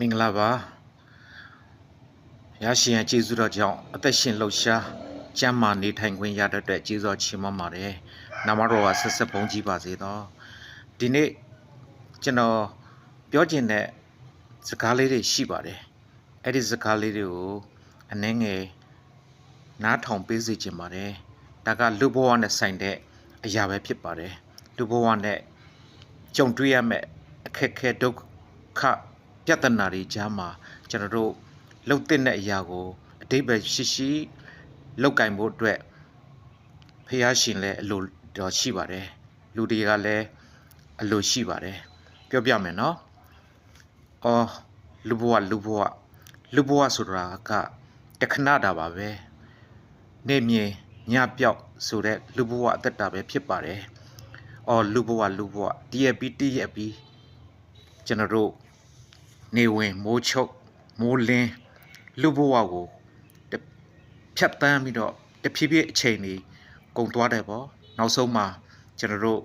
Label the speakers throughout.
Speaker 1: မင်္ဂလာပါရရှိရန်ကျေးဇူးတော်ကြောင့်အသက်ရှင်လှုပ်ရှားကျမ်းမာနေထိုင်ခွင့်ရတဲ့အတွက်ကျေးဇူးတော်ချီးမွမ်းပါတယ်နာမတော်ကဆက်ဆက်ပုံကြီးပါစေတော့ဒီနေ့ကျွန်တော်ပြောချင်တဲ့စကားလေးတွေရှိပါတယ်အဲ့ဒီစကားလေးတွေကိုအနှဲငယ်နားထောင်ပေးစေချင်ပါတယ်ဒါကလူဘဝနဲ့ဆိုင်တဲ့အရာပဲဖြစ်ပါတယ်လူဘဝနဲ့ကြုံတွေ့ရမယ့်အခက်အခဲဒုက္ခ ပြဿနာတွေကြားမှာကျွန်တော်တို့လှုပ်တဲ့အရာကိုအတိပ္ပယ်ရှိရှိလောက်ကင်ဖို့အတွက်ဖះရှင်လည်းအလိုတော်ရှိပါတယ်လူတွေကလည်းအလိုရှိပါတယ်ပြောပြမယ်နော်အော်လူဘဝလူဘဝလူဘဝဆိုတာကတခဏတာပါပဲနေမြင်ညပြောက်ဆိုတဲ့လူဘဝအသက်တာပဲဖြစ်ပါတယ်အော်လူဘဝလူဘဝတည့်ရပြီးတည့်ရပြီးကျွန်တော်တို့ နေဝင်မိုးချုပ်မိုးလင်းလူဘဝကိုတစ်ဖြတ်တန်းပြီးတော့တဖြည်းဖြည်းအချိန်ကြီးကုန်သွားတယ်ပေါ့နောက်ဆုံးမှာကျွန်တော်တို့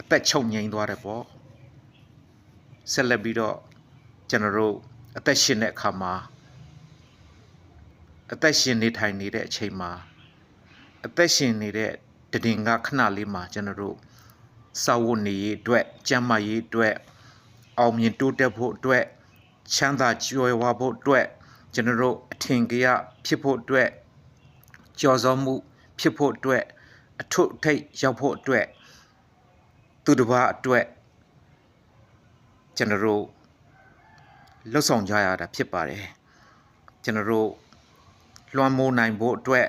Speaker 1: အသက်ချုပ်ငြိမ်းသွားတယ်ပေါ့ဆက်လက်ပြီးတော့ကျွန်တော်တို့အသက်ရှင်တဲ့အခါမှာအသက်ရှင်နေထိုင်နေတဲ့အချိန်မှာအသက်ရှင်နေတဲ့တည်ငါခဏလေးမှာကျွန်တော်တို့စာဝတ်နေရေးအတွက်ကျန်းမာရေးအတွက် အောင်မြင်တိုးတက်ဖို့အတွက်ချမ်းသာကြွယ်ဝဖို့အတွက်ကျွန်တော်တို့အထင်ကြီးဖြစ်ဖို့အတွက်ကြော်စောမှုဖြစ်ဖို့အတွက်အထွတ်ထိပ်ရောက်ဖို့အတွက်သူတစ်ပါးအတွက်ကျွန်တော်တို့လှုပ်ဆောင်ကြရတာဖြစ်ပါတယ်ကျွန်တော်တို့လွှမ်းမိုးနိုင်ဖို့အတွက်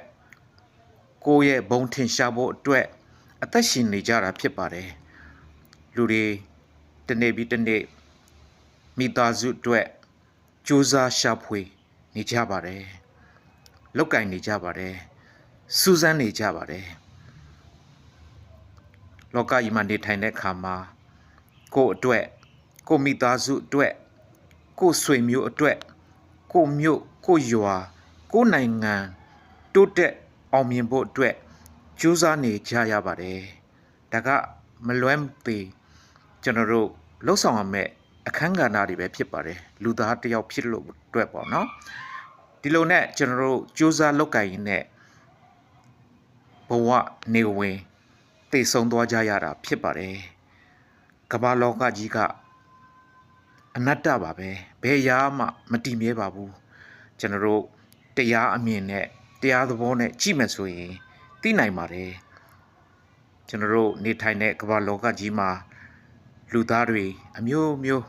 Speaker 1: ကိုယ့်ရဲ့ဘုံထင်ရှားဖို့အတွက်အသက်ရှင်နေကြတာဖြစ်ပါတယ်လူတွေတစ်နေ့ပြီးတစ်နေ့ မိသားစုအတွက်ကြိုးစားရှာဖွေနေကြပါတယ်လောက်ကင်နေကြပါတယ်စူးစမ်းနေကြပါတယ်လောကကြီးမှာနေထိုင်တဲ့အခါမှာကိုယ့်အတွက်ကိုယ့်မိသားစုအတွက်ကိုယ့်ဆွေမျိုးအတွက်ကိုယ့်မြို့ကိုယ့်ရွာကိုယ့်နိုင်ငံတိုးတက်အောင်မြင်ဖို့အတွက်ကြိုးစားနေကြရပါတယ်။ဒါကမလွဲမသွေကျွန်တော်တို့လှုပ်ဆောင်ရမယ့် အခန်းကဏ္ဍတွေပဲဖြစ်ပါတယ်။လူသားတစ်ယောက်ဖြစ်လို့အတွက်ပေါ့နော်။ဒီလိုနဲ့ကျွန်တော်တို့ကြိုးစားလုပ်ကင်ရင်းနဲ့ဘဝနေဝင်တည်ဆုံသွားကြရတာဖြစ်ပါတယ်။ကမ္ဘာလောကကြီးကအနတ္တပါပဲ။ဘယ်ရာမှမတည်မြဲပါဘူး။ကျွန်တော်တို့တရားအမြင်နဲ့တရားသဘောနဲ့ကြည့်မယ်ဆိုရင်သိနိုင်ပါတယ်ကျွန်တော်တို့နေထိုင်တဲ့ကမ္ဘာလောကကြီးမှာ လူသားတွေအမျိုးမျိုး